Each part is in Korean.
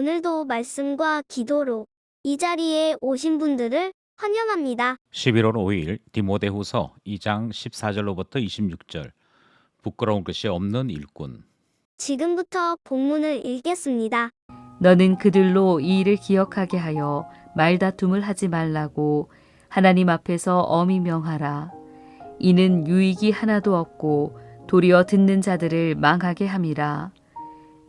오늘도 말씀과 기도로 이 자리에 오신 분들을 환영합니다. 11월 5일 디모데후서 2장 14절로부터 26절 부끄러운 것이 없는 일꾼 지금부터 본문을 읽겠습니다. 너는 그들로 이 일을 기억하게 하여 말다툼을 하지 말라고 하나님 앞에서 엄히 명하라. 이는 유익이 하나도 없고 도리어 듣는 자들을 망하게 함이라.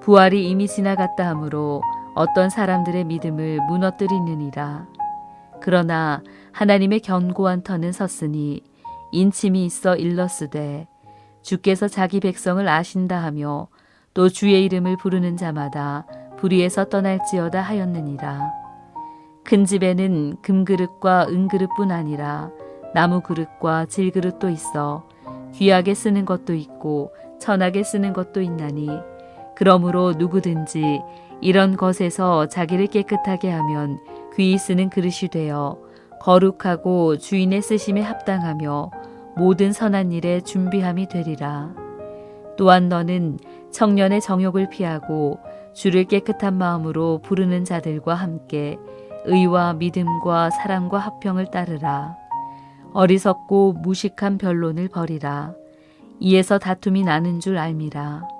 부활이 이미 지나갔다 하므로 어떤 사람들의 믿음을 무너뜨리느니라. 그러나 하나님의 견고한 터는 섰으니 인침이 있어 일렀으되 주께서 자기 백성을 아신다 하며 또 주의 이름을 부르는 자마다 불의에서 떠날지어다 하였느니라. 큰 집에는 금그릇과 은그릇뿐 아니라 나무 그릇과 질그릇도 있어 귀하게 쓰는 것도 있고 천하게 쓰는 것도 있나니 그러므로 누구든지 이런 것에서 자기를 깨끗하게 하면 귀히 쓰는 그릇이 되어 거룩하고 주인의 쓰심에 합당하며 모든 선한 일에 준비함이 되리라. 또한 너는 청년의 정욕을 피하고 주를 깨끗한 마음으로 부르는 자들과 함께 의와 믿음과 사랑과 합평을 따르라. 어리석고 무식한 변론을 버리라. 이에서 다툼이 나는 줄 알미라.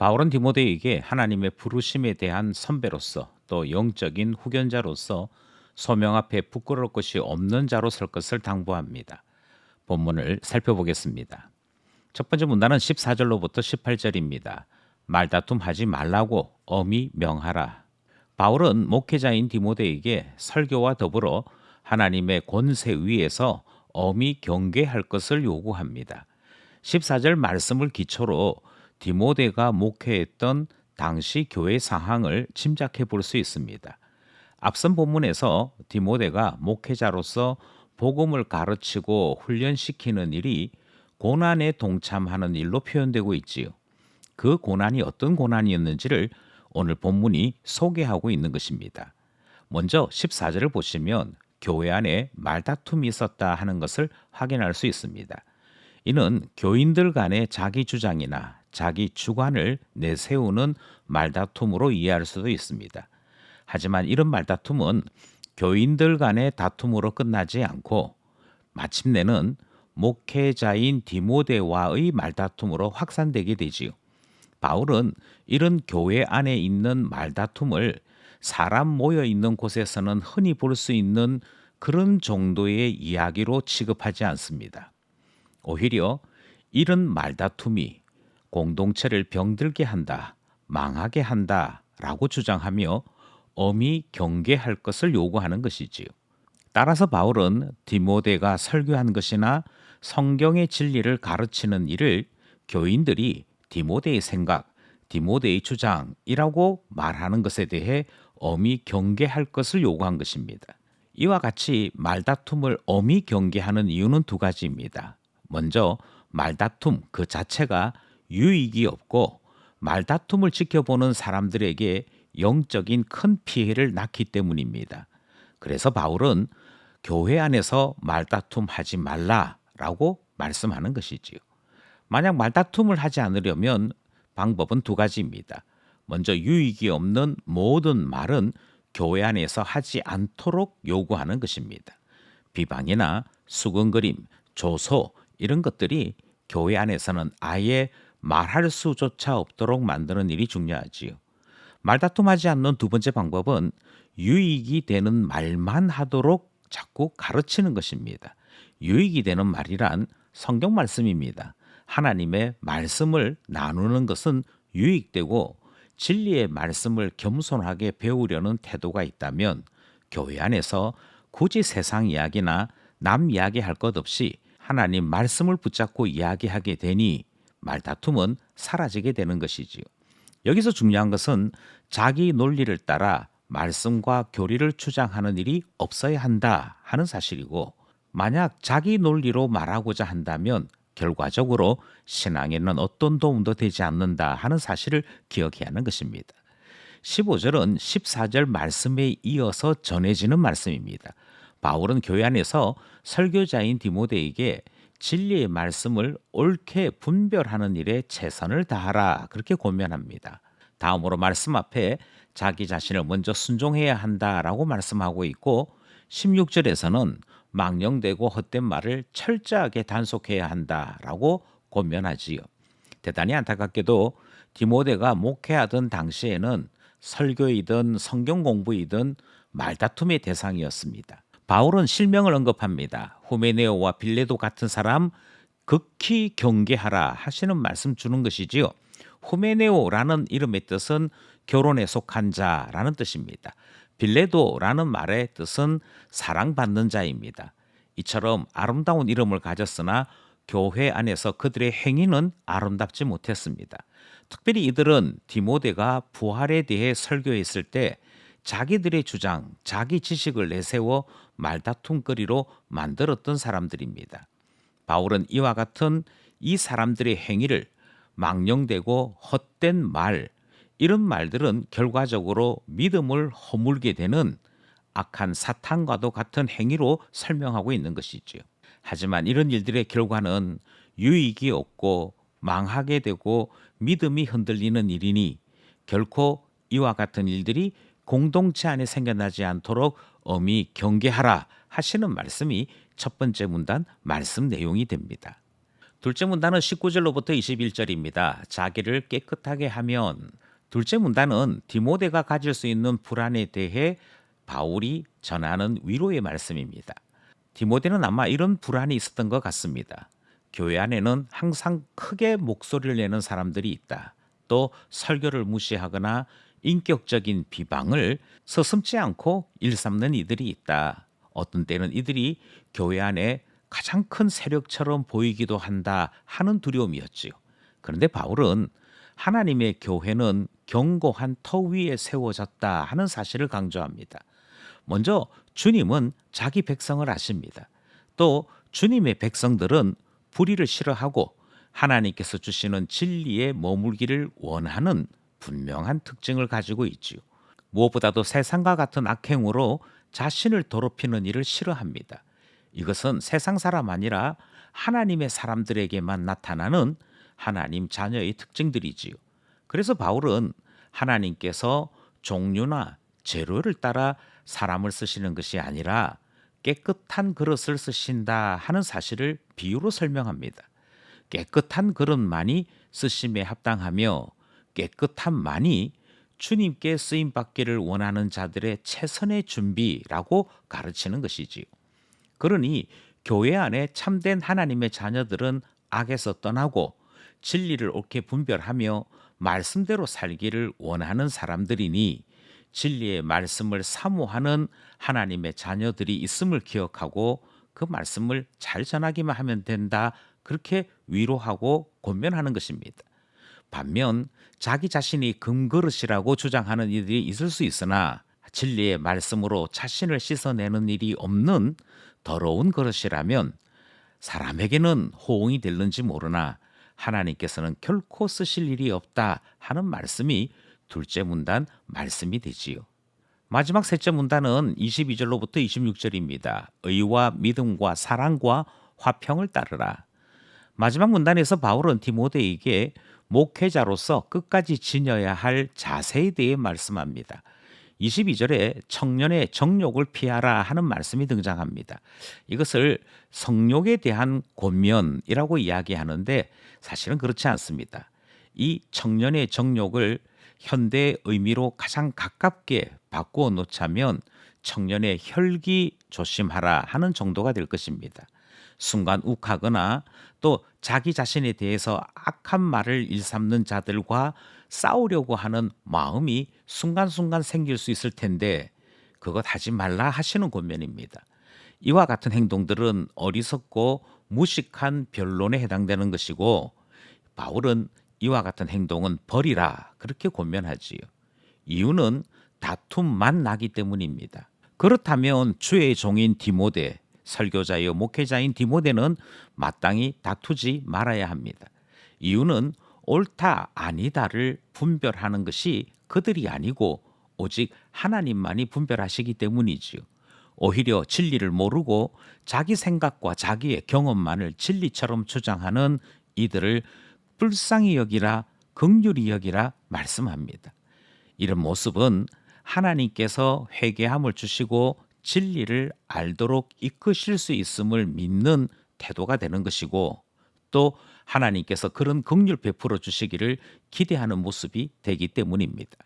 바울은 디모데에게 하나님의 부르심에 대한 선배로서 또 영적인 후견자로서 소명 앞에 부끄러울 것이 없는 자로 설 것을 당부합니다. 본문을 살펴보겠습니다. 첫 번째 문단은 14절로부터 18절입니다. 말다툼 하지 말라고 엄히 명하라. 바울은 목회자인 디모데에게 설교와 더불어 하나님의 권세 위에서 엄히 경계할 것을 요구합니다. 14절 말씀을 기초로 디모데가 목회했던 당시 교회 상황을 짐작해 볼 수 있습니다. 앞선 본문에서 디모데가 목회자로서 복음을 가르치고 훈련시키는 일이 고난에 동참하는 일로 표현되고 있지요. 그 고난이 어떤 고난이었는지를 오늘 본문이 소개하고 있는 것입니다. 먼저 14절을 보시면 교회 안에 말다툼이 있었다 하는 것을 확인할 수 있습니다. 이는 교인들 간의 자기 주장이나 자기 주관을 내세우는 말다툼으로 이해할 수도 있습니다. 하지만 이런 말다툼은 교인들 간의 다툼으로 끝나지 않고 마침내는 목회자인 디모데와의 말다툼으로 확산되게 되지요. 바울은 이런 교회 안에 있는 말다툼을 사람 모여 있는 곳에서는 흔히 볼 수 있는 그런 정도의 이야기로 취급하지 않습니다. 오히려 이런 말다툼이 공동체를 병들게 한다, 망하게 한다 라고 주장하며 엄히 경계할 것을 요구하는 것이지요. 따라서 바울은 디모데가 설교한 것이나 성경의 진리를 가르치는 일을 교인들이 디모데의 생각, 디모데의 주장이라고 말하는 것에 대해 엄히 경계할 것을 요구한 것입니다. 이와 같이 말다툼을 엄히 경계하는 이유는 두 가지입니다. 먼저 말다툼 그 자체가 유익이 없고 말다툼을 지켜보는 사람들에게 영적인 큰 피해를 낳기 때문입니다. 그래서 바울은 교회 안에서 말다툼 하지 말라라고 말씀하는 것이지요. 만약 말다툼을 하지 않으려면 방법은 두 가지입니다. 먼저 유익이 없는 모든 말은 교회 안에서 하지 않도록 요구하는 것입니다. 비방이나 수근거림, 조소 이런 것들이 교회 안에서는 아예 말할 수조차 없도록 만드는 일이 중요하지요. 말다툼하지 않는 두 번째 방법은 유익이 되는 말만 하도록 자꾸 가르치는 것입니다. 유익이 되는 말이란 성경 말씀입니다. 하나님의 말씀을 나누는 것은 유익되고 진리의 말씀을 겸손하게 배우려는 태도가 있다면 교회 안에서 굳이 세상 이야기나 남 이야기 할 것 없이 하나님 말씀을 붙잡고 이야기하게 되니 말다툼은 사라지게 되는 것이지요. 여기서 중요한 것은 자기 논리를 따라 말씀과 교리를 주장하는 일이 없어야 한다 하는 사실이고 만약 자기 논리로 말하고자 한다면 결과적으로 신앙에는 어떤 도움도 되지 않는다 하는 사실을 기억해야 하는 것입니다. 15절은 14절 말씀에 이어서 전해지는 말씀입니다. 바울은 교회 안에서 설교자인 디모데에게 진리의 말씀을 옳게 분별하는 일에 최선을 다하라 그렇게 권면합니다. 다음으로 말씀 앞에 자기 자신을 먼저 순종해야 한다라고 말씀하고 있고 16절에서는 망령되고 헛된 말을 철저하게 단속해야 한다라고 권면하지요. 대단히 안타깝게도 디모데가 목회하던 당시에는 설교이든 성경 공부이든 말다툼의 대상이었습니다. 바울은 실명을 언급합니다. 후메네오와 빌레도 같은 사람 극히 경계하라 하시는 말씀 주는 것이지요. 후메네오라는 이름의 뜻은 결혼에 속한 자라는 뜻입니다. 빌레도라는 말의 뜻은 사랑받는 자입니다. 이처럼 아름다운 이름을 가졌으나 교회 안에서 그들의 행위는 아름답지 못했습니다. 특별히 이들은 디모데가 부활에 대해 설교했을 때 자기들의 주장, 자기 지식을 내세워 말다툼거리로 만들었던 사람들입니다. 바울은 이와 같은 이 사람들의 행위를 망령되고 헛된 말, 이런 말들은 결과적으로 믿음을 허물게 되는 악한 사탄과도 같은 행위로 설명하고 있는 것이지요. 하지만 이런 일들의 결과는 유익이 없고 망하게 되고 믿음이 흔들리는 일이니 결코 이와 같은 일들이 공동체 안에 생겨나지 않도록 엄히 경계하라 하시는 말씀이 첫 번째 문단 말씀 내용이 됩니다. 둘째 문단은 19절로부터 21절입니다. 자기를 깨끗하게 하면 둘째 문단은 디모데가 가질 수 있는 불안에 대해 바울이 전하는 위로의 말씀입니다. 디모데는 아마 이런 불안이 있었던 것 같습니다. 교회 안에는 항상 크게 목소리를 내는 사람들이 있다. 또 설교를 무시하거나 인격적인 비방을 서슴지 않고 일삼는 이들이 있다. 어떤 때는 이들이 교회 안에 가장 큰 세력처럼 보이기도 한다 하는 두려움이었지요. 그런데 바울은 하나님의 교회는 견고한 터 위에 세워졌다 하는 사실을 강조합니다. 먼저 주님은 자기 백성을 아십니다. 또 주님의 백성들은 불의를 싫어하고 하나님께서 주시는 진리에 머물기를 원하는 분명한 특징을 가지고 있지요. 무엇보다도 세상과 같은 악행으로 자신을 더럽히는 일을 싫어합니다. 이것은 세상 사람 아니라 하나님의 사람들에게만 나타나는 하나님 자녀의 특징들이지요. 그래서 바울은 하나님께서 종류나 재료를 따라 사람을 쓰시는 것이 아니라 깨끗한 그릇을 쓰신다 하는 사실을 비유로 설명합니다. 깨끗한 그릇만이 쓰심에 합당하며 깨끗함만이 주님께 쓰임 받기를 원하는 자들의 최선의 준비라고 가르치는 것이지요. 그러니 교회 안에 참된 하나님의 자녀들은 악에서 떠나고 진리를 옳게 분별하며 말씀대로 살기를 원하는 사람들이니 진리의 말씀을 사모하는 하나님의 자녀들이 있음을 기억하고 그 말씀을 잘 전하기만 하면 된다. 그렇게 위로하고 권면하는 것입니다. 반면 자기 자신이 금그릇이라고 주장하는 이들이 있을 수 있으나 진리의 말씀으로 자신을 씻어내는 일이 없는 더러운 그릇이라면 사람에게는 호응이 될는지 모르나 하나님께서는 결코 쓰실 일이 없다 하는 말씀이 둘째 문단 말씀이 되지요. 마지막 셋째 문단은 22절로부터 26절입니다. 의와 믿음과 사랑과 화평을 따르라. 마지막 문단에서 바울은 디모데에게 목회자로서 끝까지 지녀야 할 자세에 대해 말씀합니다. 22절에 청년의 정욕을 피하라 하는 말씀이 등장합니다. 이것을 성욕에 대한 권면이라고 이야기하는데 사실은 그렇지 않습니다. 이 청년의 정욕을 현대 의미로 가장 가깝게 바꾸어 놓자면 청년의 혈기 조심하라 하는 정도가 될 것입니다. 순간 욱하거나 또 자기 자신에 대해서 악한 말을 일삼는 자들과 싸우려고 하는 마음이 순간순간 생길 수 있을 텐데 그것 하지 말라 하시는 권면입니다. 이와 같은 행동들은 어리석고 무식한 변론에 해당되는 것이고 바울은 이와 같은 행동은 버리라 그렇게 권면하지요. 이유는 다툼만 나기 때문입니다. 그렇다면 주의 종인 디모데, 설교자여 목회자인 디모데는 마땅히 다투지 말아야 합니다. 이유는 옳다 아니다를 분별하는 것이 그들이 아니고 오직 하나님만이 분별하시기 때문이지요. 오히려 진리를 모르고 자기 생각과 자기의 경험만을 진리처럼 주장하는 이들을 불쌍히 여기라 긍휼히 여기라 말씀합니다. 이런 모습은 하나님께서 회개함을 주시고 진리를 알도록 이끄실 수 있음을 믿는 태도가 되는 것이고 또 하나님께서 그런 긍휼 베풀어 주시기를 기대하는 모습이 되기 때문입니다.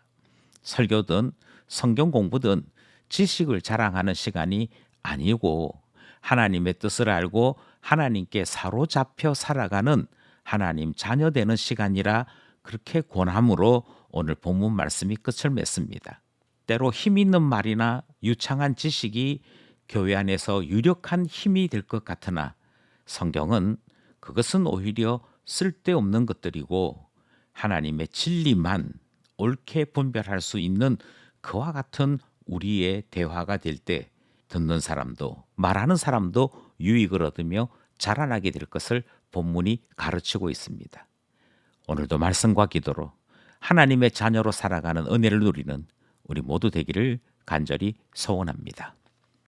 설교든 성경 공부든 지식을 자랑하는 시간이 아니고 하나님의 뜻을 알고 하나님께 사로잡혀 살아가는 하나님 자녀 되는 시간이라 그렇게 권함으로 오늘 본문 말씀이 끝을 맺습니다. 때로 힘 있는 말이나 유창한 지식이 교회 안에서 유력한 힘이 될 것 같으나 성경은 그것은 오히려 쓸데없는 것들이고 하나님의 진리만 옳게 분별할 수 있는 그와 같은 우리의 대화가 될 때 듣는 사람도 말하는 사람도 유익을 얻으며 자라나게 될 것을 본문이 가르치고 있습니다. 오늘도 말씀과 기도로 하나님의 자녀로 살아가는 은혜를 누리는 우리 모두 되기를 간절히 소원합니다.